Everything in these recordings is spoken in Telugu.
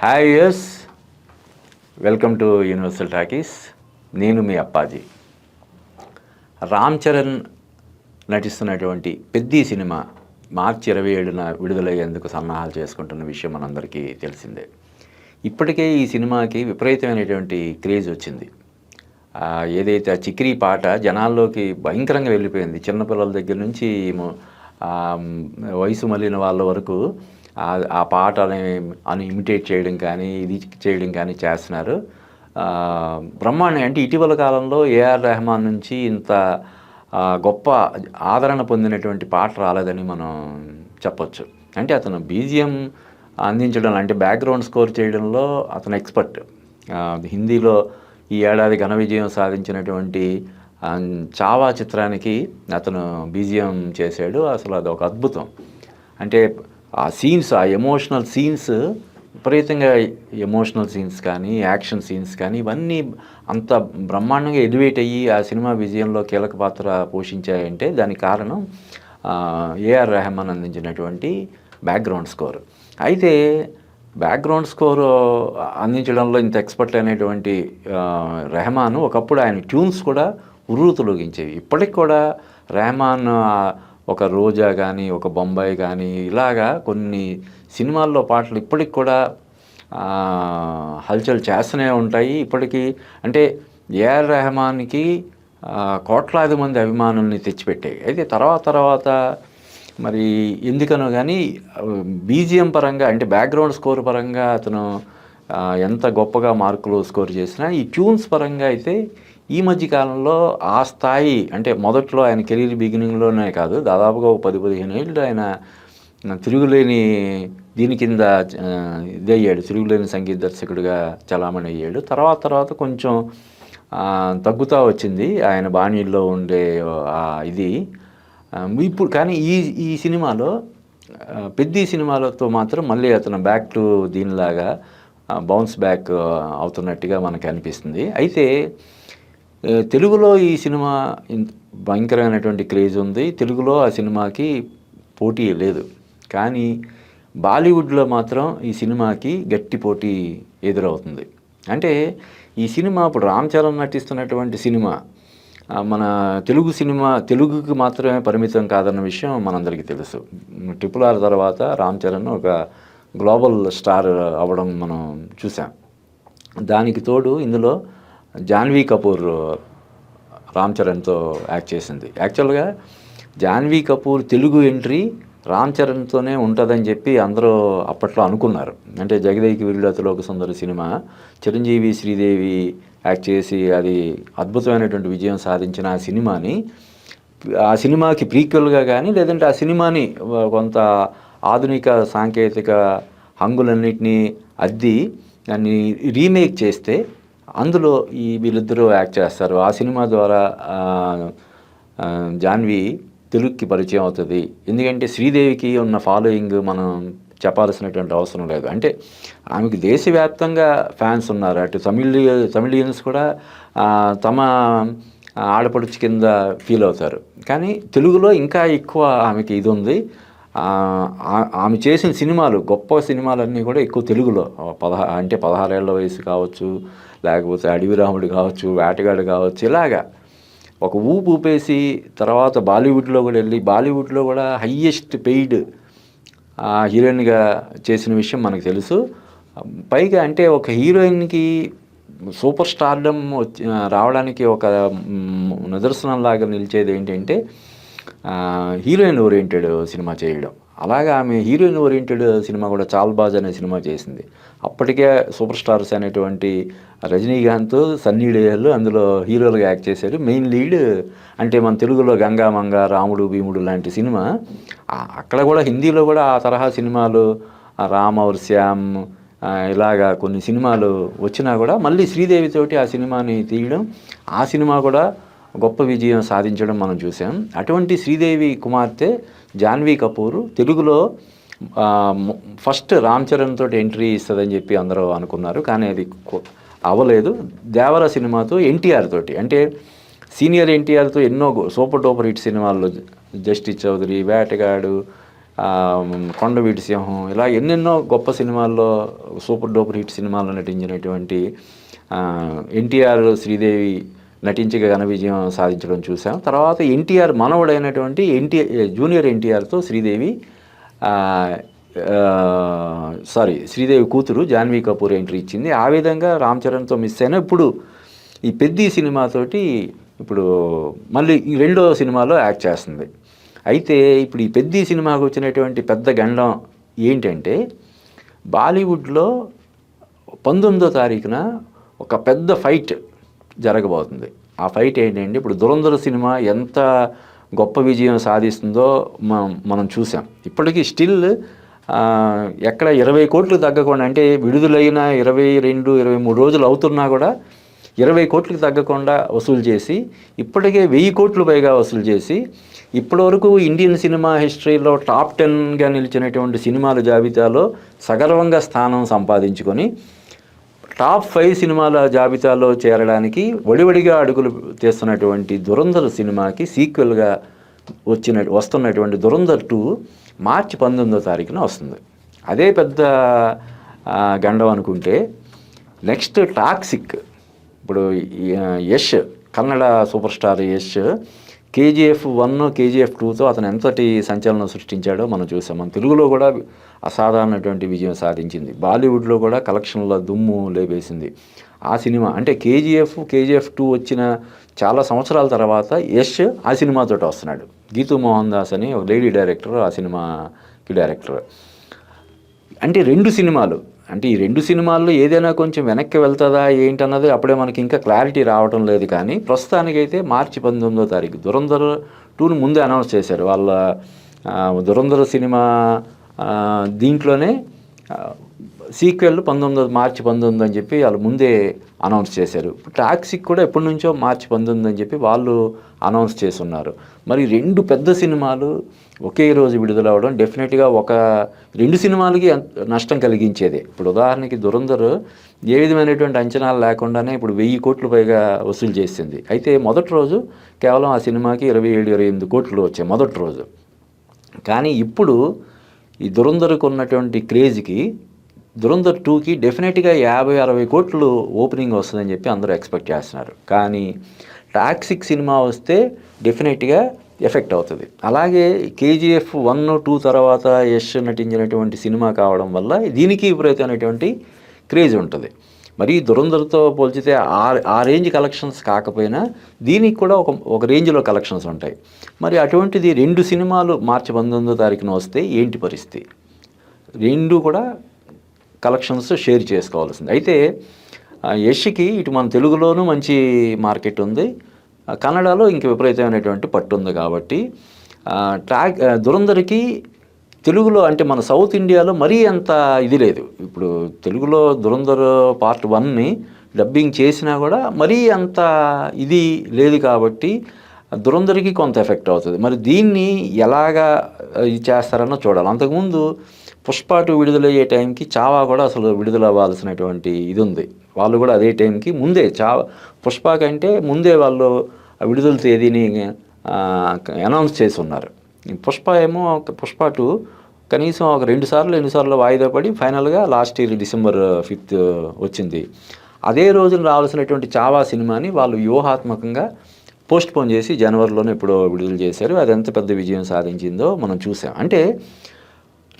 Hi yes welcome to universal talkies నేను మీ అప్పాజీ. రామ్ చరణ్ నటిస్తున్నటువంటి పెద్ది సినిమా మార్చి ఇరవై ఏడున విడుదలయ్యేందుకు సన్నాహాలు చేసుకుంటున్న విషయం మనందరికీ తెలిసిందే. ఇప్పటికే ఈ సినిమాకి విపరీతమైనటువంటి క్రేజ్ వచ్చింది. ఏదైతే ఆ చిక్రీ పాట జనాల్లోకి భయంకరంగా వెళ్ళిపోయింది. చిన్నపిల్లల దగ్గర నుంచి వయసు మళ్ళిన వాళ్ళ వరకు ఆ- పాట పాటని అని ఇమిటేట్ చేయడం కానీ ఇది చేయడం కానీ చేస్తున్నారు. ఆ, బ్రహ్మాండం అంటే ఇటీవల కాలంలో ఏఆర్ రెహమాన్ నుంచి ఇంత గొప్ప ఆదరణ పొందినటువంటి పాట రాలేదని మనం చెప్పొచ్చు. అంటే అతను బీజిఎం అందించడం అంటే బ్యాక్గ్రౌండ్ స్కోర్ చేయడంలో అతను ఎక్స్పర్ట్. హిందీలో ఈ ఏడాది ఘన విజయం సాధించినటువంటి చావా చిత్రానికి అతను బీజిఎం చేశాడు. అసలు అది ఒక అద్భుతం. అంటే ఆ సీన్స్ ఆ ఎమోషనల్ సీన్స్ విపరీతంగా ఎమోషనల్ సీన్స్ కానీ యాక్షన్ సీన్స్ కానీ ఇవన్నీ అంత బ్రహ్మాండంగా ఎలివేట్ అయ్యి ఆ సినిమా విజయంలో కీలక పాత్ర పోషించాయంటే దానికి కారణం ఏఆర్ రెహమాన్ అందించినటువంటి బ్యాక్గ్రౌండ్ స్కోర్ అయితే బ్యాక్గ్రౌండ్ స్కోర్ అందించడంలో ఇంత ఎక్స్పర్ట్ అయినటువంటి రెహమాన్ ఒకప్పుడు ఆయన ట్యూన్స్ కూడా ఉర్రూతులోగించేవి ఇప్పటికి కూడా రెహమాన్ ఒక రోజా కానీ ఒక బొంబాయి కానీ ఇలాగా కొన్ని సినిమాల్లో పాటలు ఇప్పటికి కూడా హల్చల్ చేస్తూనే ఉంటాయి. ఇప్పటికీ అంటే ఏఆర్ రెహమాన్కి కోట్లాది మంది అభిమానుల్ని తెచ్చిపెట్టాయి. అయితే తర్వాత తర్వాత మరి ఎందుకనో కానీ బీజిఎం పరంగా అంటే బ్యాక్గ్రౌండ్ స్కోర్ పరంగా అతను ఎంత గొప్పగా మార్కులు స్కోర్ చేసినా ఈ ట్యూన్స్ పరంగా అయితే ఈ మధ్య కాలంలో ఆ స్థాయి అంటే మొదట్లో ఆయన కెరీర్ బిగినింగ్లోనే కాదు దాదాపుగా ఒక పది పదిహేను ఏళ్ళు ఆయన తిరుగులేని దీని కింద ఇది అయ్యాడు. తిరుగులేని సంగీత దర్శకుడిగా చలామణి అయ్యాడు. తర్వాత తర్వాత కొంచెం తగ్గుతూ వచ్చింది ఆయన బాణీల్లో ఉండే ఆ ఇది. ఇప్పుడు కానీ ఈ ఈ సినిమాలో పెద్ద సినిమాలతో మాత్రం మళ్ళీ అతను బ్యాక్ టు దీనిలాగా బౌన్స్ బ్యాక్ అవుతున్నట్టుగా మనకు అనిపిస్తుంది. అయితే తెలుగులో ఈ సినిమా భయంకరమైనటువంటి క్రేజ్ ఉంది. తెలుగులో ఆ సినిమాకి పోటీ లేదు. కానీ బాలీవుడ్లో మాత్రం ఈ సినిమాకి గట్టి పోటీ ఎదురవుతుంది. అంటే ఈ సినిమా ఇప్పుడు రామ్ చరణ్ నటిస్తున్నటువంటి సినిమా మన తెలుగు సినిమా తెలుగుకి మాత్రమే పరిమితం కాదన్న విషయం మనందరికీ తెలుసు. ట్రిపుల్ ఆర్ తర్వాత రామ్ చరణ్ ఒక గ్లోబల్ స్టార్ అవ్వడం మనం చూసాం దానికి తోడు ఇందులో జాన్వీ కపూర్ రామ్ చరణ్తో యాక్ట్ చేసింది. యాక్చువల్గా జాన్వీ కపూర్ తెలుగు ఎంట్రీ రామ్ చరణ్తోనే ఉంటుందని చెప్పి అందరూ అప్పట్లో అనుకున్నారు. అంటే జగదేకి వీరుడతలోక సుందర సినిమా చిరంజీవి శ్రీదేవి యాక్ట్ చేసి అది అద్భుతమైనటువంటి విజయం సాధించిన ఆ సినిమాని ఆ సినిమాకి ప్రీక్వెల్గా కానీ లేదంటే ఆ సినిమాని కొంత ఆధునిక సాంకేతిక హంగులన్నిటినీ అద్ది దాన్ని రీమేక్ చేస్తే అందులో ఈ వీళ్ళిద్దరూ యాక్ట్ చేస్తారు. ఆ సినిమా ద్వారా జాన్వి తెలుగుకి పరిచయం అవుతుంది. ఎందుకంటే శ్రీదేవికి ఉన్న ఫాలోయింగ్ మనం చెప్పాల్సినటువంటి అవసరం లేదు. అంటే ఆమెకు దేశవ్యాప్తంగా ఫ్యాన్స్ ఉన్నారు. అటు తమిళ తమిళియన్స్ కూడా తమ ఆడపడుచు కింద ఫీల్ అవుతారు. కానీ తెలుగులో ఇంకా ఎక్కువ ఆమెకి ఇది ఉంది. ఆ, ఆమె చేసిన సినిమాలు గొప్ప సినిమాలన్నీ కూడా ఎక్కువ తెలుగులో. పదహా అంటే పదహారేళ్ళ వయసు కావచ్చు లేకపోతే అడవిరాముడు కావచ్చు వేటగాడు కావచ్చు ఇలాగా. ఒక ఊపు ఊపేసి తర్వాత బాలీవుడ్లో కూడా వెళ్ళి బాలీవుడ్లో కూడా హయ్యెస్ట్ పెయిడ్ హీరోయిన్గా చేసిన విషయం మనకు తెలుసు. పైగా అంటే ఒక హీరోయిన్కి సూపర్ స్టార్డమ్ వచ్చి రావడానికి ఒక నిదర్శనంలాగా నిలిచేది ఏంటంటే హీరోయిన్ ఓరియంటెడ్ సినిమా చేయడం. అలాగా ఆమె హీరోయిన్ ఓరియంటెడ్ సినిమా కూడా చాల్బాజ్ అనే సినిమా చేసింది. అప్పటికే సూపర్ స్టార్స్ అనేటువంటి రజనీకాంత్ సన్నీ డేయల్ అందులో హీరోలుగా యాక్ట్ చేశారు. మెయిన్ లీడ్ అంటే మన తెలుగులో గంగామంగ రాముడు భీముడు లాంటి సినిమా. అక్కడ కూడా హిందీలో కూడా ఆ తరహా సినిమాలు రామ్ అవర్ శ్యామ్ ఇలాగా కొన్ని సినిమాలు వచ్చినా కూడా మళ్ళీ శ్రీదేవితోటి ఆ సినిమాని తీయడం ఆ సినిమా కూడా గొప్ప విజయం సాధించడం మనం చూసాం. అటువంటి శ్రీదేవి కుమార్తె జాన్వీ కపూర్ తెలుగులో ఫస్ట్ రామ్ చరణ్ తోటి ఎంట్రీ ఇస్తుందని చెప్పి అందరూ అనుకున్నారు కానీ అది అవ్వలేదు. దేవర సినిమాతో ఎన్టీఆర్ తోటి అంటే సీనియర్ ఎన్టీఆర్తో ఎన్నో సూపర్ డూపర్ హిట్ సినిమాల్లో జస్టిస్ చౌదరి వేటగాడు కొండవీటి సింహం ఇలా ఎన్నెన్నో గొప్ప సినిమాల్లో సూపర్ డూపర్ హిట్ సినిమాల్లో నటించినటువంటి ఎన్టీఆర్ శ్రీదేవి నటించగా ఘన విజయం సాధించడం చూసాం. తర్వాత ఎన్టీఆర్ మనవడైనటువంటి ఎన్టీఆర్ జూనియర్ ఎన్టీఆర్తో శ్రీదేవి సారీ శ్రీదేవి కూతురు జాన్వీ కపూర్ ఎంట్రీ ఇచ్చింది. ఆ విధంగా రామ్ చరణ్తో మిస్ అయినా ఇప్పుడు ఈ పెద్ది సినిమాతోటి ఇప్పుడు మళ్ళీ ఈ రెండో సినిమాలో యాక్ట్ చేస్తుంది. అయితే ఇప్పుడు ఈ పెద్ది సినిమాకు వచ్చినటువంటి పెద్ద గండం ఏంటంటే బాలీవుడ్లో పంతొమ్మిదో తారీఖున ఒక పెద్ద ఫైట్ జరగబోతుంది. ఆ ఫైట్ ఏంటంటే ఇప్పుడు దురంధర సినిమా ఎంత గొప్ప విజయం సాధిస్తుందో మనం మనం చూసాం. ఇప్పటికీ స్టిల్ ఎక్కడ ఇరవై కోట్లు తగ్గకుండా అంటే విడుదలైన ఇరవై రెండు ఇరవై మూడు రోజులు అవుతున్నా కూడా ఇరవై కోట్లకు తగ్గకుండా వసూలు చేసి ఇప్పటికే వెయ్యి కోట్లు పైగా వసూలు చేసి ఇప్పటివరకు ఇండియన్ సినిమా హిస్టరీలో టాప్ టెన్గా నిలిచినటువంటి సినిమాల జాబితాలో సగర్వంగా స్థానం సంపాదించుకొని టాప్ ఫైవ్ సినిమాల జాబితాలో చేరడానికి వడివడిగా అడుగులు తీస్తున్నటువంటి దురంధర్ సినిమాకి సీక్వెల్గా వచ్చిన వస్తున్నటువంటి దురంధర్ టూ మార్చి పంతొమ్మిదో తారీఖున వస్తుంది. అదే పెద్ద గండం అనుకుంటే నెక్స్ట్ టాక్సిక్ ఇప్పుడు Yash Kannada super star Yash KGF one KGF టూతో అతను ఎంతటి సంచలనం సృష్టించాడో మనం చూసాం. మన తెలుగులో కూడా అసాధారణటువంటి విజయం సాధించింది. బాలీవుడ్లో కూడా కలెక్షన్ల దుమ్ము లేపేసింది. ఆ సినిమా అంటే కేజీఎఫ్ కేజీఎఫ్ టూ వచ్చిన చాలా సంవత్సరాల తర్వాత యష్ ఆ సినిమాతో వస్తున్నాడు. గీతూ మోహన్ దాస్ అని ఒక లేడీ డైరెక్టర్ ఆ సినిమాకి డైరెక్టర్. అంటే రెండు సినిమాలు. అంటే ఈ రెండు సినిమాల్లో ఏదైనా కొంచెం వెనక్కి వెళ్తుందా ఏంటన్నది అప్పుడే మనకి ఇంకా క్లారిటీ రావటం లేదు కానీ ప్రస్తుతానికైతే మార్చి పంతొమ్మిదో తారీఖు దురంధర్ టూను ముందే అనౌన్స్ చేశారు. వాళ్ళ దురంధర సినిమా దీంట్లోనే సీక్వెల్ పంతొమ్మిది మార్చి పంతొమ్మిది అని చెప్పి వాళ్ళు ముందే అనౌన్స్ చేశారు. టాక్సిక్ కూడా ఎప్పటి నుంచో మార్చి పంతొమ్మిది అని చెప్పి వాళ్ళు అనౌన్స్ చేస్తున్నారు. మరి రెండు పెద్ద సినిమాలు ఒకే రోజు విడుదలవడం డెఫినెట్గా ఒక రెండు సినిమాలకి నష్టం కలిగించేదే. ఇప్పుడు ఉదాహరణకి దురంధర్ ఏ విధమైనటువంటి అంచనాలు లేకుండానే ఇప్పుడు వెయ్యి కోట్లు పైగా వసూలు చేసింది. అయితే మొదటి రోజు కేవలం ఆ సినిమాకి ఇరవై ఏడు ఇరవై ఎనిమిది కోట్లు వచ్చాయి మొదటి రోజు. కానీ ఇప్పుడు ఈ దురంధర్కు ఉన్నటువంటి క్రేజ్కి దురంధర్ టూకి డెఫినెట్గా యాభై అరవై కోట్లు ఓపెనింగ్ వస్తుందని చెప్పి అందరూ ఎక్స్పెక్ట్ చేస్తున్నారు. కానీ టాక్సిక్ సినిమా వస్తే డెఫినెట్గా ఎఫెక్ట్ అవుతుంది. అలాగే కేజీఎఫ్ వన్ టూ తర్వాత యష్ నటించినటువంటి సినిమా కావడం వల్ల దీనికి విపరీతమైనటువంటి క్రేజ్ ఉంటుంది. మరి దురంధర్తో పోల్చితే ఆ ఆ రేంజ్ కలెక్షన్స్ కాకపోయినా దీనికి కూడా ఒక ఒక రేంజ్లో కలెక్షన్స్ ఉంటాయి. మరి అటువంటిది రెండు సినిమాలు మార్చి పంతొమ్మిదో తారీఖున వస్తే ఏంటి పరిస్థితి? రెండు కూడా కలెక్షన్స్ షేర్ చేసుకోవాల్సింది. అయితే యష్కి ఇటు మన తెలుగులోనూ మంచి మార్కెట్ ఉంది. కన్నడలో ఇంక విపరీతమైనటువంటి పట్టు ఉంది కాబట్టి ట్రాక్ దురందరికి తెలుగులో అంటే మన సౌత్ ఇండియాలో మరీ అంత ఇది లేదు. ఇప్పుడు తెలుగులో దురంధర్ పార్ట్ వన్ని డబ్బింగ్ చేసినా కూడా మరీ అంత ఇది లేదు కాబట్టి దురందరికి కొంత ఎఫెక్ట్ అవుతుంది. మరి దీన్ని ఎలాగా ఇది చేస్తారన్నో చూడాలి. అంతకుముందు పుష్ప టూ విడుదలయ్యే టైంకి చావా కూడా అసలు విడుదల అవ్వాల్సినటువంటి ఇది ఉంది వాళ్ళు కూడా అదే టైంకి ముందే చావా పుష్ప కంటే ముందే వాళ్ళు విడుదల తేదీని అనౌన్స్ చేసి ఉన్నారు పుష్ప ఏమో ఒక పుష్ప టూ కనీసం ఒక రెండు సార్లు ఎన్ని సార్లు వాయిదా పడి ఫైనల్గా లాస్ట్ ఇయర్ డిసెంబర్ ఫిఫ్త్ వచ్చింది. అదే రోజున రావాల్సినటువంటి చావా సినిమాని వాళ్ళు వ్యూహాత్మకంగా పోస్ట్ పోన్ చేసి జనవరిలోనే ఎప్పుడో విడుదల చేశారు. అది ఎంత పెద్ద విజయం సాధించిందో మనం చూసాం. అంటే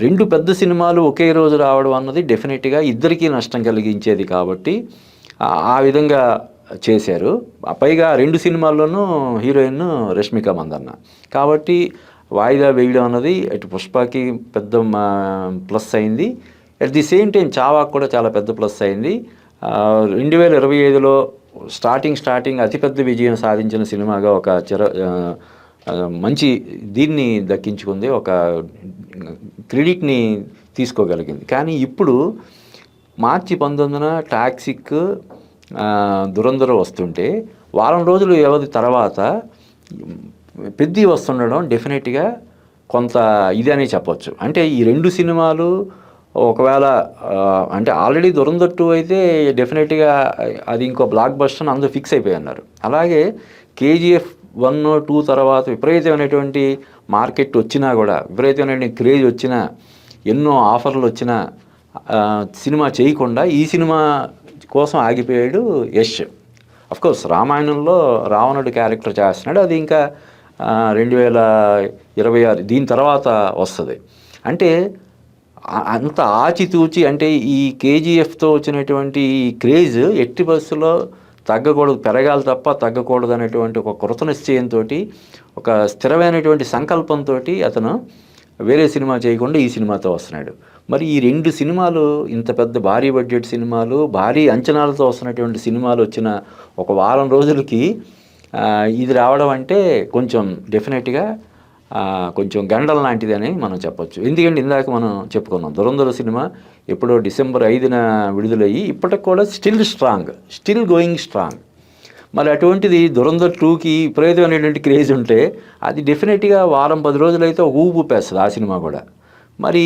రెండు పెద్ద సినిమాలు ఒకే రోజు రావడం అన్నది డెఫినెట్గా ఇద్దరికీ నష్టం కలిగించేది కాబట్టి ఆ- విధంగా చేశారు. పైగా రెండు సినిమాల్లోనూ హీరోయిన్ రష్మిక మందన్న. కాబట్టి వాయిదా వేయడం అన్నది అటు పుష్పకి పెద్ద ప్లస్ అయింది. అట్ ది సేమ్ టైం చావాకు కూడా చాలా పెద్ద ప్లస్ అయింది. రెండు వేల ఇరవై ఐదులో స్టార్టింగ్ స్టార్టింగ్ అతిపెద్ద విజయం సాధించిన సినిమాగా ఒక చిర మంచి దీన్ని దక్కించుకుంది. ఒక క్రెడిట్ని తీసుకోగలిగింది. కానీ ఇప్పుడు మార్చి పంతొమ్మిదిన టాక్సిక్ ఆ, వస్తుంటే వారం రోజులు వ్యవధి తర్వాత పెద్ది వస్తుండడం డెఫినెట్గా కొంత ఇది అని చెప్పొచ్చు. అంటే ఈ రెండు సినిమాలు ఒకవేళ అంటే ఆల్రెడీ దురంధర్ టూ అయితే డెఫినెట్గా అది ఇంకో బ్లాక్ బస్టర్ అందరూ ఫిక్స్ అయిపోయి ఉన్నారు. అలాగే కేజీఎఫ్ వన్ టూ తర్వాత విపరీతమైనటువంటి మార్కెట్ వచ్చినా కూడా విపరీతమైనటువంటి క్రేజ్ వచ్చినా ఎన్నో ఆఫర్లు వచ్చినా సినిమా చేయకుండా ఈ సినిమా కోసం ఆగిపోయాడు యష్. కోర్స్ రామాయణంలో రావణుడు క్యారెక్టర్ చేస్తున్నాడు అది ఇంకా రెండు వేల ఇరవై ఆరు దీని తర్వాత వస్తుంది. అంటే అంత ఆచితూచి అంటే ఈ కేజీఎఫ్తో వచ్చినటువంటి ఈ క్రేజ్ ఎట్టి బస్సులో తగ్గకూడదు పెరగాలి తప్ప తగ్గకూడదు అనేటువంటి ఒక కృత నిశ్చయంతో ఒక స్థిరమైనటువంటి సంకల్పంతో అతను వేరే సినిమా చేయకుండా ఈ సినిమాతో వస్తున్నాడు. మరి ఈ రెండు సినిమాలు ఇంత పెద్ద భారీ బడ్జెట్ సినిమాలు భారీ అంచనాలతో వస్తున్నటువంటి సినిమాలు వచ్చిన ఒక వారం రోజులకి ఇది రావడం అంటే కొంచెం డెఫినెట్గా కొంచెం గండల లాంటిది అని మనం చెప్పొచ్చు. ఎందుకంటే ఇందాక మనం చెప్పుకున్నాం దురంధర సినిమా ఎప్పుడో డిసెంబర్ ఐదున విడుదలయ్యి ఇప్పటికి కూడా still strong still going strong. మరి అటువంటిది దురంధర్ టూకి విపరీతమైనటువంటి క్రేజ్ ఉంటే అది డెఫినెట్గా వారం పది రోజులైతే ఊపు ఊపేస్తుంది ఆ సినిమా కూడా. మరి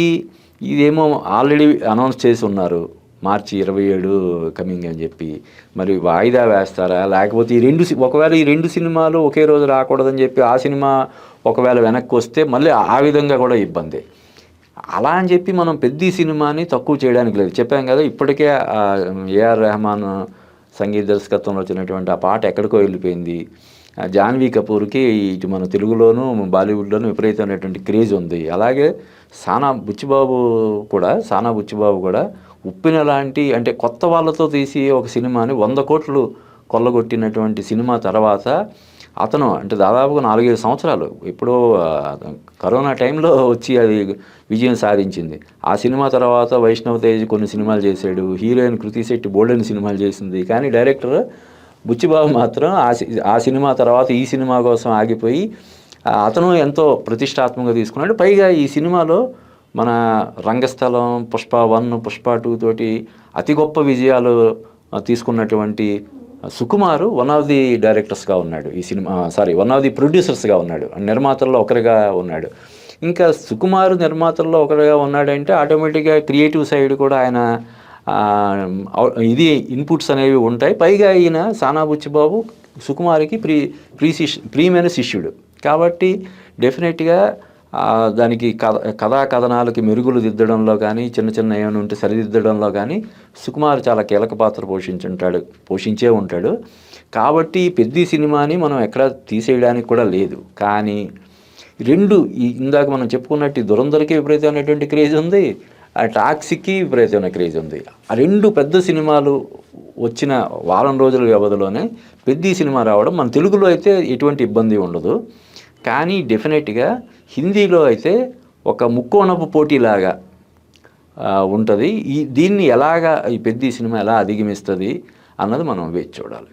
ఇదేమో ఆల్రెడీ అనౌన్స్ చేసి ఉన్నారు. మార్చి ఇరవై ఏడు కమింగ్ అని చెప్పి. మరి వాయిదా వేస్తారా? లేకపోతే ఈ రెండు సి- ఒకవేళ ఈ రెండు సినిమాలు ఒకే రోజు రాకూడదని చెప్పి ఆ సినిమా ఒకవేళ వెనక్కి వస్తే మళ్ళీ ఆ విధంగా కూడా ఇబ్బంది. అలా అని చెప్పి మనం పెద్ద సినిమాని తక్కువ చేయడానికి లేదు. చెప్పాం కదా ఇప్పటికే ఏఆర్ రెహమాన్ సంగీత దర్శకత్వంలో వచ్చినటువంటి ఆ పాట ఎక్కడికో వెళ్ళిపోయింది. ఆ జాన్వీ కపూర్కి ఇటు మన తెలుగులోను బాలీవుడ్లోను విపరీతమైనటువంటి క్రేజ్ ఉంది. అలాగే సానా బుచ్చిబాబు కూడా సానా బుచ్చిబాబు కూడా ఉప్పిన లాంటి అంటే కొత్త వాళ్ళతో తీసి ఒక సినిమాని వంద కోట్లు కొల్లగొట్టినటువంటి సినిమా తర్వాత అతను అంటే దాదాపుగా నాలుగైదు సంవత్సరాలు ఎప్పుడో కరోనా టైంలో వచ్చి అది విజయం సాధించింది. ఆ సినిమా తర్వాత వైష్ణవ్ తేజ్ కొన్ని సినిమాలు చేశాడు హీరోయిన్ కృతి శెట్టి బోల్డెన్ సినిమాలు చేసింది కానీ డైరెక్టర్ బుచ్చిబాబు మాత్రం ఆ సి- ఆ సినిమా తర్వాత ఈ సినిమా కోసం ఆగిపోయి అతను ఎంతో ప్రతిష్టాత్మకంగా తీసుకున్నాడు. పైగా ఈ సినిమాలో మన రంగస్థలం పుష్ప వన్ పుష్ప టూ తోటి అతి గొప్ప విజయాలు తీసుకున్నటువంటి సుకుమారు వన్ ఆఫ్ ది డైరెక్టర్స్గా ఉన్నాడు. ఈ cinema sorry one of the ప్రొడ్యూసర్స్గా ఉన్నాడు. నిర్మాతల్లో ఒకరిగా ఉన్నాడు. ఇంకా సుకుమారు నిర్మాతల్లో ఒకరిగా ఉన్నాడంటే ఆటోమేటిక్గా క్రియేటివ్ సైడ్ కూడా ఆయన ఇది ఇన్పుట్స్ అనేవి ఉంటాయి. పైగా ఈయన సానా బుచ్చిబాబు సుకుమార్కి ప్రీ ప్రీ శిష్ ప్రియమైన శిష్యుడు. కాబట్టి డెఫినెట్గా దానికి కథ కథా కథనాలకి మెరుగులు దిద్దడంలో కానీ చిన్న చిన్న ఏమైనా ఉంటే సరిదిద్దడంలో కానీ సుకుమార్ చాలా కీలక పాత్ర పోషించుంటాడు పోషించే ఉంటాడు. కాబట్టి పెద్ద సినిమాని మనం ఎక్కడ తీసేయడానికి కూడా లేదు. కానీ రెండు ఈ ఇందాక మనం చెప్పుకున్నట్టు దురందరికి విపరీతమైనటువంటి క్రేజ్ ఉంది ఆ టాక్సీకి విపరీతమైన క్రేజ్ ఉంది. ఆ రెండు పెద్ద సినిమాలు వచ్చిన వారం రోజుల వ్యవధిలోనే పెద్ద సినిమా రావడం మన తెలుగులో అయితే ఎటువంటి ఇబ్బంది ఉండదు. కానీ డెఫినెట్గా హిందీలో అయితే ఒక ముక్కోణపు పోటీలాగా ఉంటుంది. ఈ దీన్ని ఎలాగా ఈ పెద్ద సినిమా ఎలా అధిగమిస్తుంది అన్నది మనం వేచి చూడాలి.